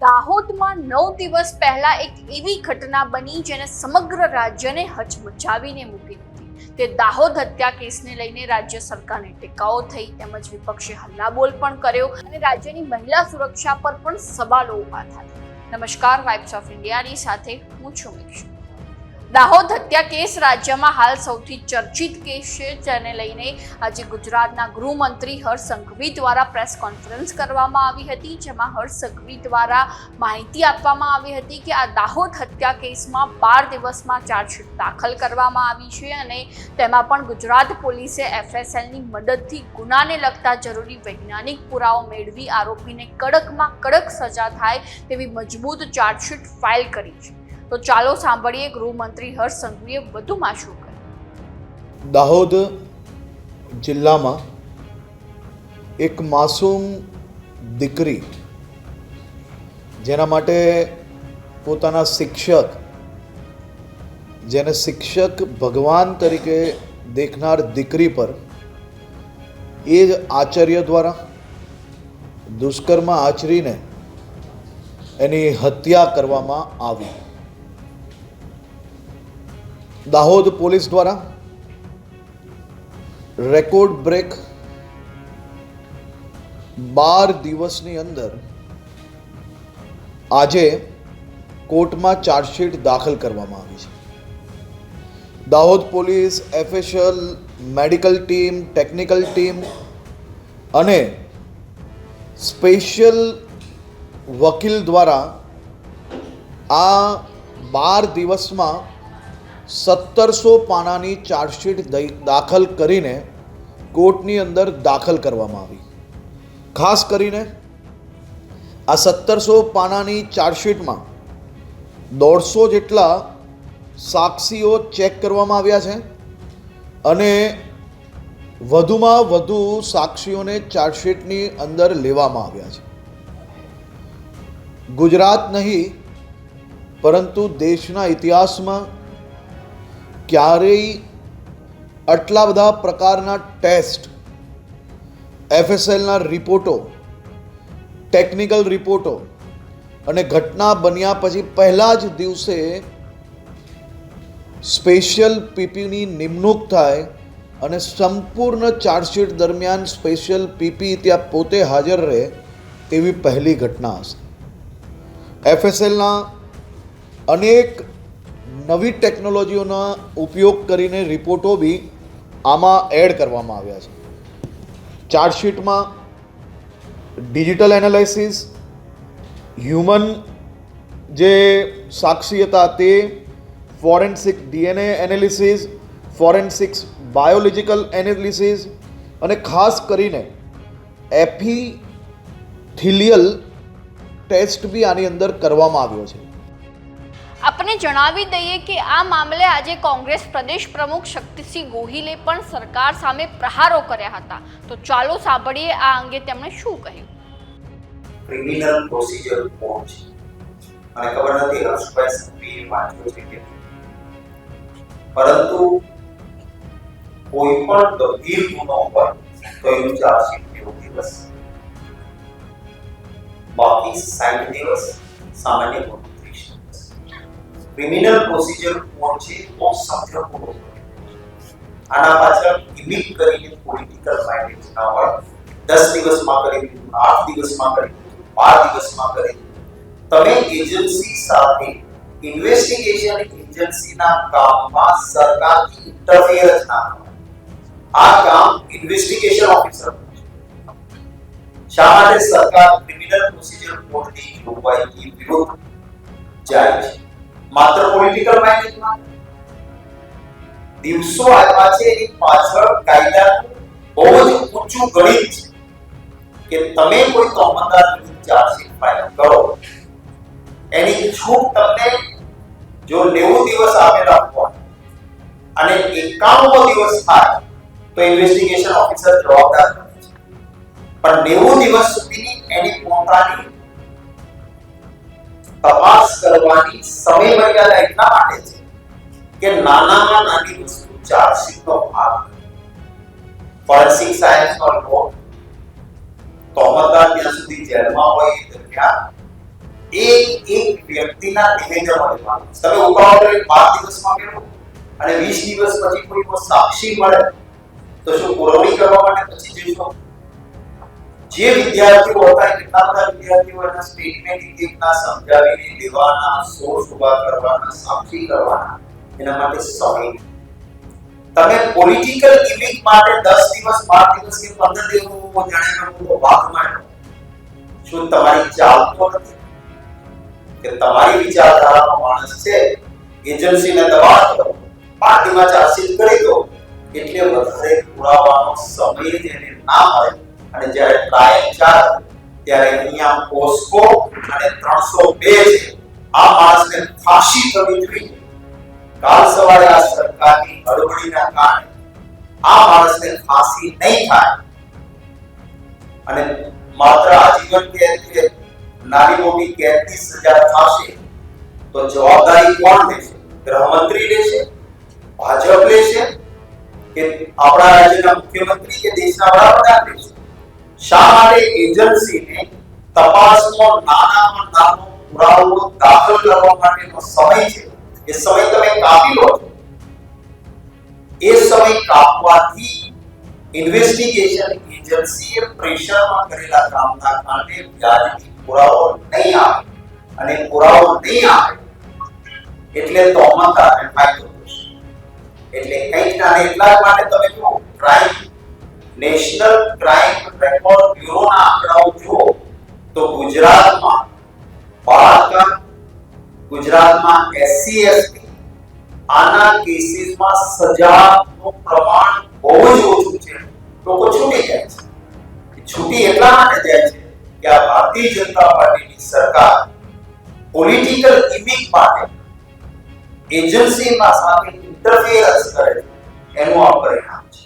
દાહોદમાં નવ દિવસ પહેલા એક એવી ઘટના બની જેને સમગ્ર રાજ્યને હચમચાવીને મૂકી દીધી. તે દાહોદ હત્યા કેસને લઈને રાજ્ય સરકારને ટેકાઓ થઈ તેમજ વિપક્ષે હલ્લાબોલ પણ કર્યો અને રાજ્યની મહિલા સુરક્ષા પર પણ સવાલો ઊભા થયા. નમસ્કાર વાઇબ્સ ઓફ ઇન્ડિયાની સાથે હું છું મિક્ષુ. દાહોદ હત્યા કેસ રાજ્યમાં હાલ સૌથી ચર્ચિત કેસ છે, જેને લઈને આજે ગુજરાતના ગૃહમંત્રી હર્ષ સંઘવી દ્વારા પ્રેસ કોન્ફરન્સ કરવામાં આવી હતી, જેમાં હર્ષ સંઘવી દ્વારા માહિતી આપવામાં આવી હતી કે આ દાહોદ હત્યા કેસમાં બાર દિવસમાં ચાર્જશીટ દાખલ કરવામાં આવી છે અને તેમાં પણ ગુજરાત પોલીસે એફએસએલની મદદથી ગુનાને લગતા જરૂરી વૈજ્ઞાનિક પુરાવો મેળવી આરોપીને કડકમાં કડક સજા થાય તેવી મજબૂત ચાર્જશીટ ફાઇલ કરી છે. તો ચાલો સાંભળીએ ગૃહમંત્રી હર્ષ સંઘવીએ વધુમાં શું કહ્યું દાહોદ જિલ્લામાં એક માસૂમ દીકરી જેના માટે પોતાના શિક્ષક, જેને શિક્ષક ભગવાન તરીકે દેખનાર દીકરી પર એ જ આચાર્ય દ્વારા દુષ્કર્મ આચરીને એની હત્યા કરવામાં આવી. દાહોદ પોલીસ દ્વારા રેકોર્ડ બ્રેક બાર દિવસની અંદર આજે કોર્ટમાં ચાર્જશીટ દાખલ કરવામાં આવી છે. Dahod police FSL, medical team, technical team અને સ્પેશિયલ વકીલ દ્વારા આ બાર દિવસમાં સત્તરસો પાનાની ચાર્જશીટ દાખલ કરીને કોર્ટની અંદર દાખલ કરવામાં આવી. ખાસ કરીને આ સત્તરસો પાનાની ચાર્જશીટમાં દોઢસો જેટલા સાક્ષીઓ ચેક કરવામાં આવ્યા છે અને વધુમાં વધુ સાક્ષીઓને ચાર્જશીટની અંદર લેવામાં આવ્યા છે. ગુજરાત નહીં, પરંતુ દેશના ઇતિહાસમાં ક્યારેય આટલા બધા પ્રકારના ટેસ્ટ એફએસએલના રિપોર્ટો, ટેકનિકલ રિપોર્ટો અને ઘટના બન્યા પછી પહેલા જ દિવસે સ્પેશિયલ પીપીની નિમણૂક થાય અને સંપૂર્ણ ચાર્જશીટ દરમિયાન સ્પેશિયલ પીપી ત્યાં પોતે હાજર રહે એવી પહેલી ઘટના હશે. એફએસએલના અનેક નવી ટેકનોલોજીઓના ઉપયોગ કરીને રિપોર્ટો બી આમાં એડ કરવામાં આવ્યા છે. ચાર્જશીટમાં ડિજિટલ એનાલિસિસ, હ્યુમન જે સાક્ષી હતા તે, forensic DNA analysis, forensics biological analysis અને ખાસ કરીને એફીથિલિયલ ટેસ્ટ બી આની અંદર કરવામાં આવ્યો છે. આપને જણાવી દઈએ કે આ મામલે આજે કોંગ્રેસ પ્રદેશ પ્રમુખ શક્તિસિંહ ગોહિલે પણ સરકાર સામે પ્રહારો કર્યા હતા. તો ચાલો સાંભળીએ આ અંગે તેમણે શું કહ્યું. ક્રિમિનલ પ્રોસિજર મને ખબર નથી હર્ષભાઈ સંઘવીએ વાંચ્યો છે કે પરંતુ કોઈ પણ ગંભીર ગુનો પર કયું ચાર્જશીટ નેવું દિવસ બાકી સાઈઠ દિવસ સામાન્ય ગુનો. ક્રિમિનલ પ્રોસિજર કોડ છે બહુ સંખ્યાપૂર્વક આના પાછળ ગિમિક કરીને પોલિટિકલ માઇન્ડેડ ના હોય દસ દિવસમાં કરી દીધું આઠ દિવસમાં કરી દીધું બાર દિવસમાં કરી દીધું તમે એજન્સી સાથે ઇન્વેસ્ટિગેશન એજન્સીના કામમાં સરકારની ઇન્ટરફિયર જ ના કરો આ કામ ઇન્વેસ્ટિગેશન ઓફિસર શા માટે સરકાર ક્રિમિનલ પ્રોસિજર કોડની જોગવાઈની વિરુદ્ધ જાય છે માત્ર પોલિટિકલ માઇન્ડેડમાં દિવસો આવ્યા છે એની પાછળ કાયદાનું બહુ જ ઊંચું ગણિત છે કે તમે કોઈ તોમતદાર વિરુદ્ધ ચાર્જશીટ ફાઇલ કરો. એની છૂટ તમને જો નેવું દિવસ આપેલા હોય અને એકાવનમો દિવસ થાય તો ઇન્વેસ્ટિગેશન ઓફિસર જવાબદાર પણ નેવું દિવસ સુધીની એની પોતાની તપાસ કરવાની સમય મર્યાદા એટલા માટે છે કે નાનામાં નાની વસ્તુ ચાર્જશીટનો ભાગ ફોરેન્સિક સાયન્સનો લોટ તોહમતદાર જ્યાં સુધી જેલમાં હોય એ દરમિયાન એક એક વ્યક્તિના નિવેદનો લેવાનું તમે ઉતાવળ કરી પાંચ દિવસમાં મેળવો. અને વીસ દિવસ પછી કોઈ સાક્ષી મળે તો શું પુરવણી કરવા માટે પછી જઈશું? જે વિદ્યાર્થીઓ હતા, કેટલા બધા વિદ્યાર્થીઓના સ્ટેટમેન્ટ એક એકના સમજાવીને દેવાના સોર્સ ઊભા કરવાના, સાક્ષી કરવાના, એના માટે સમય. તમે પોલિટિકલ ઇમેજ માટે 10 દિવસ 5 દિવસ કે 15 દિવસ જાણે તો હું વાત માંડો શું તમારી ચાલતો નથી? કે તમારી વિચારધારાનો માણસ છે? એજન્સીને દબાણ કરો પાર્ટીમાં ચાર્જશીટ કરી દો. એટલે વધારે પુરાવાનો સમય જ એને ના મળે. અને જ્યારે ટ્રાયલ ચાલે, ત્યારે અહીંયા પોસ્કો અને 302 છે. આ માણસને ફાંસી થવી જોઈએ. કાલ સવારે આ સરકારની હડબડીના કારણે આ માણસને ફાંસી નહીં થાય. અને માત્ર આજીવન કેદ કે નાની મોટી કેદની સજા થશે, તો જવાબદારી કોણ લેશે? ગૃહમંત્રી લેશે? ભાજપ લેશે? કે આપણા રાજ્યના મુખ્યમંત્રી કે દેશના વડાપ્રધાન લેશે? શા માટે એજન્સીને તપાસનો નાનામાં નાનો પુરાવો દાખલ કરવા માટેનો સમય છે? એ સમય તમે કાપી લો એ સમય કાપવાથી ઇન્વેસ્ટિગેશન એજન્સીએ પ્રેશરમાં કરેલા કામના કારણે વ્યાજબી પુરાવો નહીં આવે. અને પુરાવો નહીં આવે એટલે તોહમતદારને ફાયદો એટલે કંઈક ના એટલા માટે તમે જુઓ ક્રાઇમ નેશનલ ક્રાઇમ રેકોર્ડ બ્યુરોના આંકડાઓ જુઓ તો ગુજરાતમાં બળાત્કાર ગુજરાતમાં એસસી એસટી આના કેસીસમાં સજાનું પ્રમાણ બહુ જ ઓછું છે લોકો છૂટી જાય છે છૂટી એટલા માટે જાય છે કે આ ભારતીય જનતા પાર્ટીની સરકાર પોલિટિકલ ઇમિક માટે એજન્સીમાં સાથે ઇન્ટરફિયરન્સ કરે છે. એનું આ પરિણામ છે.